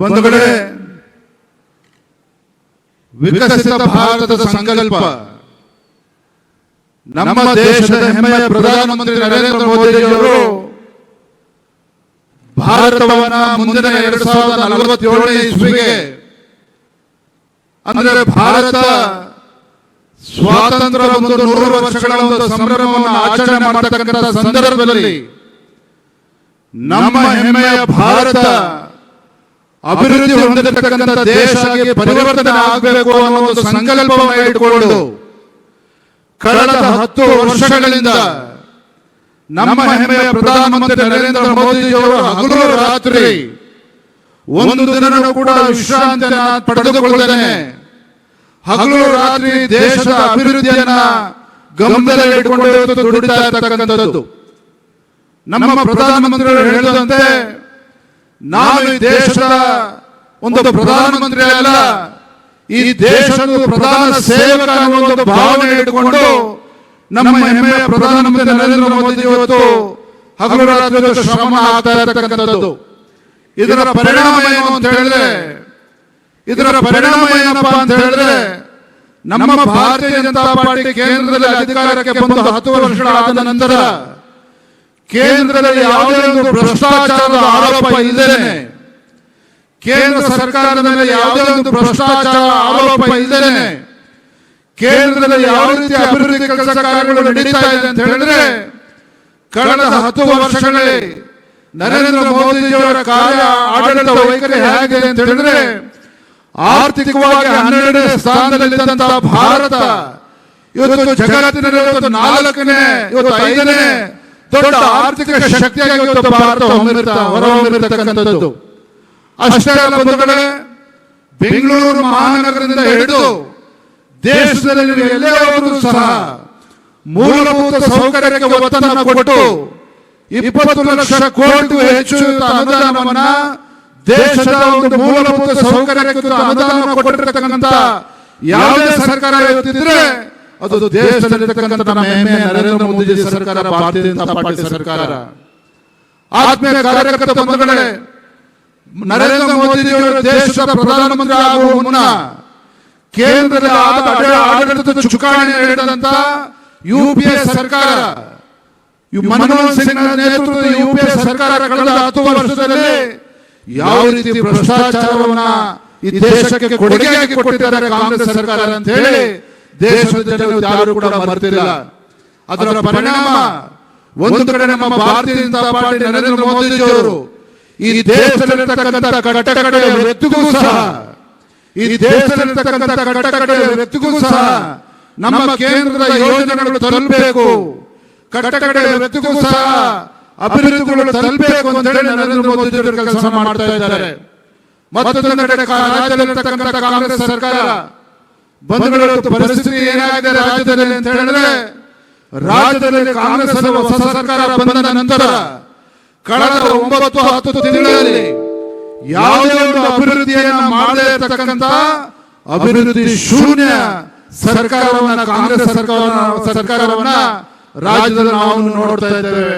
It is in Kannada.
ಬಂಧುಗಳೇ ವಿಕಸಿತ ಭಾರತದ ಸಂಕಲ್ಪ. ನಮ್ಮ ದೇಶದ ಹೆಮ್ಮೆಯ ಪ್ರಧಾನಮಂತ್ರಿ ನರೇಂದ್ರ ಮೋದಿಯವರು ಭಾರತವನ್ನ ಮುಂದಿನ ಎರಡು ಸಾವಿರದ ನಲವತ್ತೇಳನೇ ಇಸ್ವಿಗೆ, ಅಂದರೆ ಭಾರತ ಸ್ವಾತಂತ್ರ್ಯ ಒಂದು ನೂರು ವರ್ಷಗಳ ಒಂದು ಸಂಭ್ರಮವನ್ನು ಆಚರಣೆ ಮಾಡತಕ್ಕಂಥ ಸಂದರ್ಭದಲ್ಲಿ ನಮ್ಮ ಹೆಮ್ಮೆಯ ಭಾರತ ಅಭಿವೃದ್ಧಿ ಹೊಂದಿರತಕ್ಕಂಥ ದೇಶಕ್ಕೆ ಪರಿವರ್ತನೆ ಆಗಬೇಕು ಅನ್ನೋ ಒಂದು ಸಂಕಲ್ಪವನ್ನು ಇಟ್ಟುಕೊಂಡು ಕಳೆದ ಹತ್ತು ವರ್ಷಗಳಿಂದ ನಮ್ಮ ಹೆಮ್ಮೆಯ ಪ್ರಧಾನಮಂತ್ರಿ ನರೇಂದ್ರ ಮೋದಿಜಿಯವರು ಹಗಲು ರಾತ್ರಿ ಒಂದು ದಿನನೂ ಕೂಡ ವಿಶ್ರಾಂತಿಯನ್ನ ಪಡೆದುಕೊಳ್ಳದೇನೆ ಹಗಲು ರಾತ್ರಿ ದೇಶದ ಅಭಿವೃದ್ಧಿಯನ್ನ ಗಮನದಲ್ಲಿ ಇಟ್ಟುಕೊಂಡು ದುಡಿತಾ ಇರತಕ್ಕಂಥದ್ದು. ನಮ್ಮ ಪ್ರಧಾನಮಂತ್ರಿಗಳು ಹೇಳಿದಂತೆ ನಾನು ದೇಶದ ಒಂದು ಪ್ರಧಾನಮಂತ್ರಿ ಅಲ್ಲ. ಈ ದೇಶದ ಪ್ರಧಾನ ಸೇವಕ ಒಂದು ಭಾವನೆ ಇಟ್ಟುಕೊಂಡು ನಮ್ಮ ಹೆಮ್ಮೆಯ ಪ್ರಧಾನಮಂತ್ರಿ ನರೇಂದ್ರ ಮೋದಿ ಇವತ್ತು ಹಗಲು ರಾತ್ರಿ ಶ್ರಮ ಆಗ್ತಾ ಇರತಕ್ಕಂಥದ್ದು. ಇದರ ಪರಿಣಾಮ ಏನು ಅಂತ ಹೇಳಿದ್ರೆ, ಇದರ ಪರಿಣಾಮ ಏನಪ್ಪಾ ಅಂತ ಹೇಳಿದ್ರೆ, ನಮ್ಮ ಭಾರತೀಯ ಜನತಾ ಪಾರ್ಟಿ ಕೇಂದ್ರದಲ್ಲಿ ಅಧಿಕಾರಕ್ಕೆ ಬಂದು ಹತ್ತು ವರ್ಷಗಳಾದ ನಂತರ ಕೇಂದ್ರದಲ್ಲಿ ಯಾವುದೇ ಒಂದು ಭ್ರಷ್ಟಾಚಾರದ ಆರೋಪ ಇಲ್ಲದೇನೆ ಕೇಂದ್ರ ಸರ್ಕಾರದ ಮೇಲೆ ಯಾವುದೇ ಒಂದು ಭ್ರಷ್ಟಾಚಾರ ಆರೋಪ ಇಲ್ಲದೇನೆ ಕೇಂದ್ರದಲ್ಲಿ ಯಾವ ರೀತಿ ಅಭಿವೃದ್ಧಿ ಕೆಲಸ ಕಾರ್ಯಗಳು ನಡೀತಾ ಇದೆ ಅಂತ ಹೇಳಿದ್ರೆ, ಕಳೆದ ಹತ್ತು ವರ್ಷಗಳಲ್ಲಿ ನರೇಂದ್ರ ಮೋದಿಜಿಯವರ ಕಾರ್ಯ ಆಡಳಿತ ವೈಖರಿ ಹೇಗಿದೆ ಅಂತ ಹೇಳಿದ್ರೆ, ಆರ್ಥಿಕವಾಗಿ ಹನ್ನೆರಡನೇ ಸ್ಥಾನದಲ್ಲಿದ್ದಂತಹ ಭಾರತ ಇವತ್ತು ಜಗತ್ತಿನಲ್ಲಿ ಇವತ್ತು ನಾಲ್ಕನೇ, ಇವತ್ತು ಐದನೇ ದೊಡ್ಡ ಆರ್ಥಿಕ ಶಕ್ತಿಯಾಗಿ ಇವತ್ತು ಭಾರತ ಹೊಮ್ಮಿರ್ತಾ ಹೊರಹೊಮ್ಮಿರತಕ್ಕಂಥದ್ದು. ಅಷ್ಟೇ ಬಂಧುಗಳೇ ಬೆಂಗಳೂರು ಮಹಾನಗರದಿಂದ ಹಿಡಿದು ದೇಶದಲ್ಲಿ ನೀವು ಎಲ್ಲೇ ಹೋದರೂ ಸಹ ಮೂಲಭೂತ ಸೌಕರ್ಯಕ್ಕೆ ಒತ್ತನ್ನು ಕೊಟ್ಟು ಇಪ್ಪತ್ತು ಲಕ್ಷ ಕೋಟಿ ಹೆಚ್ಚು ಅನುದಾನವನ್ನ ದೇಶದ ಒಂದು ಮೂಲಭೂತ ಸೌಕರ್ಯಕ್ಕೆ ಅನುದಾನ ಕೊಟ್ಟಿರತಕ್ಕಂಥ ಯಾವುದೇ ಸರ್ಕಾರ ಇವತ್ತಿದ್ರೆ ಅದು ದೇಶದಲ್ಲಿರ್ತಕ್ಕಂಥ ನಮ್ಮ ಹೆಮ್ಮೆ. ನರೇಂದ್ರ ಮೋದಿ ಸರ್ಕಾರ ಭಾರತೀಯ ಜನತಾ ಪಾರ್ಟಿ ಸರ್ಕಾರ. ಆತ್ಮೀಯ ಕಾರ್ಯಕರ್ತ ಬಂಧುಗಳೇ ನರೇಂದ್ರ ಮೋದಿಜಿಯವರು ದೇಶದ ಪ್ರಧಾನಮಂತ್ರಿ ಆಗುವ ಮುನ್ನ ಕೇಂದ್ರದ ಆಡಳಿತದ ಚುಕಾಣಿ ನೀಡಿದಂತ ಯು ಪಿ ಎ ಸರ್ಕಾರ. ಮನಮೋಹನ್ ಸಿಂಗ್ ನೇತೃತ್ವದ ಯು ಪಿ ಎ ಸರ್ಕಾರ ಕಳೆದ ಹತ್ತು ವರ್ಷದಲ್ಲಿ ಯಾವ ರೀತಿ ಭ್ರಷ್ಟಾಚಾರವನ್ನ ಈ ದೇಶಕ್ಕೆ ಕೊಡುಗೆಯಾಗಿ ಕೊಟ್ಟಿದ್ದಾರೆ ಕಾಂಗ್ರೆಸ್ ಸರ್ಕಾರ ಅಂತ ಹೇಳಿ ದೇಶದ ಜನರು ಯಾರು ಕೂಡ ಮರೆತಿಲ್ಲ. ಅದರ ಪರಿಣಾಮ ಒಂದು ಕಡೆ ನಮ್ಮ ಭಾರತೀಯ ಜನತಾ ಪಾರ್ಟಿ ನರೇಂದ್ರ ಮೋದಿಜಿಯವರು ಈ ದೇಶದಲ್ಲಿರ್ತಕ್ಕಂಥ ಕಟ್ಟಕಡೆಯ ವ್ಯಕ್ತಿಗೂ ಸಹ ಈ ದೇಶದಲ್ಲಿರ್ತಕ್ಕಂಥ ಕಟ್ಟಕಡೆಯ ವ್ಯಕ್ತಿಗೂ ಸಹ ನಮ್ಮ ಕೇಂದ್ರದ ಯೋಜನೆಗಳು ತಲುಪಬೇಕು. ಕಟ್ಟಕಡೆಯ ವ್ಯಕ್ತಿಗೂ ಸಹ ಅಭಿವೃದ್ಧಿಗಳು ತಲುಪಬೇಕು ಅಂತ ಹೇಳಿ ನರೇಂದ್ರ ಮೋದಿ ಅವರು ಕೆಲಸ ಮಾಡ್ತಾ ಇದ್ದಾರೆ. ಮತ್ತೊಂದು ಕಡೆ ರಾಜ್ಯದಲ್ಲಿರ್ತಕ್ಕಂಥ ಕಾಂಗ್ರೆಸ್ ಸರ್ಕಾರ ಬಂಧುಗಳ ಪರಿಸ್ಥಿತಿ ಏನಾಗಿದೆ ರಾಜ್ಯದಲ್ಲಿ ಅಂತ ಹೇಳಿದ್ರೆ, ರಾಜ್ಯದಲ್ಲಿ ಕಾಂಗ್ರೆಸ್ ಹೊಸ ಸರ್ಕಾರ ಬಂದ ನಂತರ ಕಳೆದ ಒಂಬತ್ತು ಹತ್ತು ತಿಂಗಳಲ್ಲಿ ಯಾವುದೇ ಒಂದು ಅಭಿವೃದ್ಧಿಯನ್ನು ಮಾಡದೇ ಇರತಕ್ಕಂತ ಅಭಿವೃದ್ಧಿ ಶೂನ್ಯ ಸರ್ಕಾರವನ್ನ, ಕಾಂಗ್ರೆಸ್ ಸರ್ಕಾರವನ್ನ ಸರ್ಕಾರವನ್ನ ರಾಜ್ಯದಲ್ಲಿ ನಾವು ನೋಡ್ತಾ ಇದ್ದೇವೆ.